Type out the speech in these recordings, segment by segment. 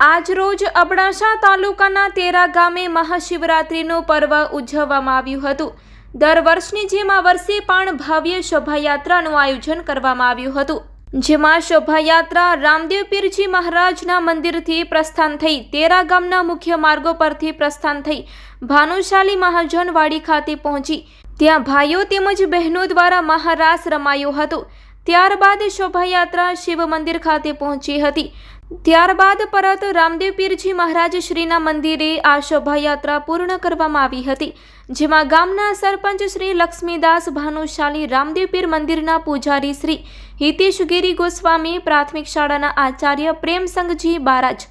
આજરોજ અબડાસા તાલુકાના તેરા ગામે મહાશિવરાત્રિનું પર્વ ઉજવવામાં આવ્યું હતું. દર વર્ષની જેમ આ વર્ષે પણ ભવ્ય શોભાયાત્રાનું આયોજન કરવામાં આવ્યું હતું. જેમાં શોભાયાત્રા રામદેવ પીરજી મહારાજના મંદિરથી પ્રસ્થાન થઈ, તેરા ગામના મુખ્ય માર્ગો પરથી પ્રસ્થાન થઈ, ભાનુશાલી મહાજનવાડી ખાતે પહોંચી. ત્યાં ભાઈઓ તેમજ બહેનો દ્વારા મહારાસ રમાયો હતો. ત્યારબાદ શોભાયાત્રા શિવ મંદિર ખાતે પહોંચી હતી. ત્યારબાદ પરત રામદેવ પીરજી મહારાજ શ્રીના મંદિરે આ શોભાયાત્રા પૂર્ણ કરવામાં આવી હતી. જેમાં ગામના સરપંચ શ્રી લક્ષ્મીદાસ ભાનુશાલી, રામદેવ પીર મંદિરના પૂજારી શ્રી હિતેશ ગિરી ગોસ્વામી, પ્રાથમિક શાળાના આચાર્ય પ્રેમસંગજી બારાજ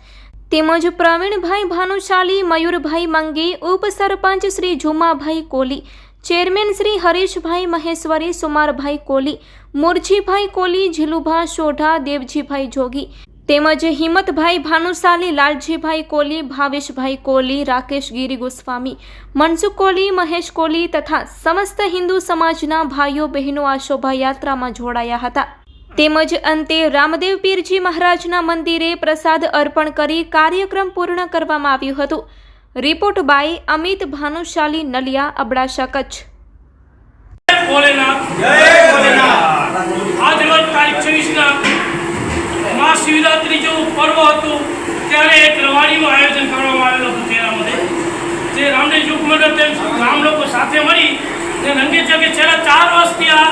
તેમજ પ્રવીણભાઈ ભાનુશાલી, મયુરભાઈ મંગી, ઉપસરપંચ શ્રી જુમાભાઈ કોલી ચેરમેન શ્રી હરીશભાઈ મહેશ્વરી, સુમારભાઈ કોલી, મુરજીભાઈ કોલી જીલુભા સોઢા, દેવજીભાઈ જોગી તેમજ હિંમતભાઈ ભાનુશાલી, લાલજીભાઈ કોલી, ભાવેશભાઈ કોલી, રાકેશ ગીરી ગોસ્વામી, મનસુખ કોલી, મહેશ કોલી તથા સમસ્ત હિન્દુ સમાજના ભાઈઓ, બહેનો આ શોભાયાત્રામાં જોડાયા હતા. તેમજ અંતે રામદેવ પીરજી મહારાજના મંદિરે પ્રસાદ અર્પણ કરી કાર્યક્રમ પૂર્ણ કરવામાં આવ્યું હતું. Report by Amit Bhanushali Naliya, Abdasa Kutch. Shivratri જેવું પર્વ હતું, ત્યારે આયોજન કરવામાં આવેલું જે રામદેવ યુગ મંડળ લોકો સાથે મળી જે રંગે ચગે છેલ્લા ચાર વર્ષથી આ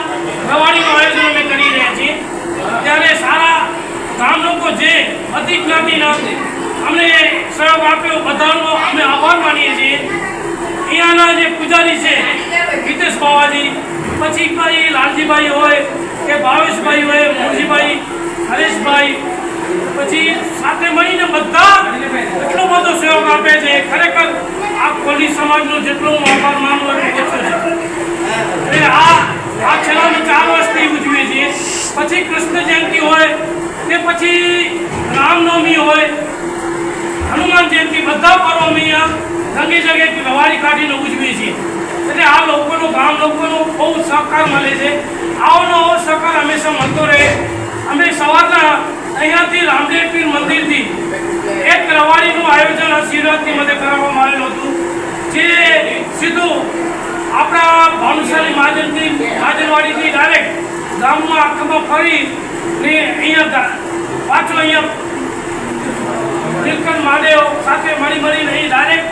રવાડીનું આયોજન અમે કરી રહ્યા છીએ. ત્યારે સારા ગામ લોકો જે અતિ જ્ઞાતિના અમને સહયોગ આપ્યો, બધાનો અમે આભાર માનીએ છીએ. અહીંયાના જે પૂજારી છે, હિતેશ બાવાજી, પછી ભાઈ લાલજીભાઈ હોય કે ભાવેશભાઈ હોય, મોરજીભાઈ, હરેશભાઈ, પછી સાથે મળીને બધા એટલો બધો સહયોગ આપે છે. ખરેખર આ કોલી સમાજનો જેટલો હું આભાર માનું એટલો છે. એટલે આ આ છેલ્લા અમે ચાર વર્ષથી ઉજવીએ છીએ. પછી કૃષ્ણ જયંતિ હોય કે પછી રામનવમી હોય હનુમાન જયંતિ બધા પર્વો અહીંયા રંગી જગ્યાએ રવાડી કાઢીને ઉજવીએ છીએ. એટલે આ લોકોનો, ગામ લોકોનો બહુ સહકાર મળે છે. આવોનો આવો સહકાર હંમેશા મળતો રહે. અમે સવારના અહીંયાથી રામદેવ પીર મંદિરથી એક રવાડીનું આયોજન આ શિવરાત્રી મધ્ય કરવામાં આવેલું હતું. જે સીધું આપણા ભાનુશાલી મહાજનથી, મહાજનવાડીથી ડાયરેક્ટ ગામમાં આખામાં ફરી ને અહીંયા પાછો અહીંયા નીલકંઠ મહાદેવ સાથે મળી મળીને અહીં ડાયરેક્ટ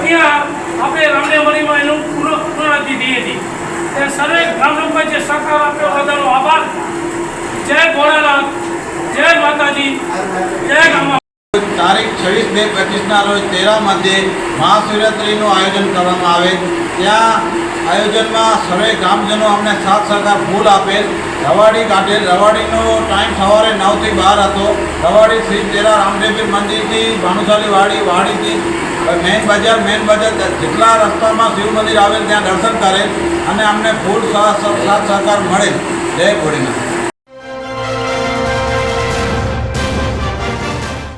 અહીંયા આપણે રામદેવરીમાં એનું પૂર્ણાતિ થઈ હતી. તે સર્વે ગ્રામ લોકોએ જે સહકાર આપ્યો, બધાનો આભાર. જય ભોળાનાથ જય માતાજી, જય ગામા તારીખ છવ્વીસ બે પચીસના રોજ તેરા મધ્યે મહાશિવરાત્રિનું આયોજન કરવામાં આવે. ત્યાં આયોજનમાં સર્વે ગામજનો અમને સાથ સહકાર ફૂલ આપેલ રવાડી કાઢેલ રવાડીનો ટાઈમ સવારે નવથી બાર હતો. રવાડી શ્રી તેરા રામદેવી મંદિરથી ભાનુશાલી વાડી વાડીથી મેન બજાર મેન બજાર જેટલા રસ્તામાં શિવ મંદિર આવેલ ત્યાં દર્શન કરે અને અમને ફૂલ સાથ સહકાર મળે. જય ભોળીનાથ.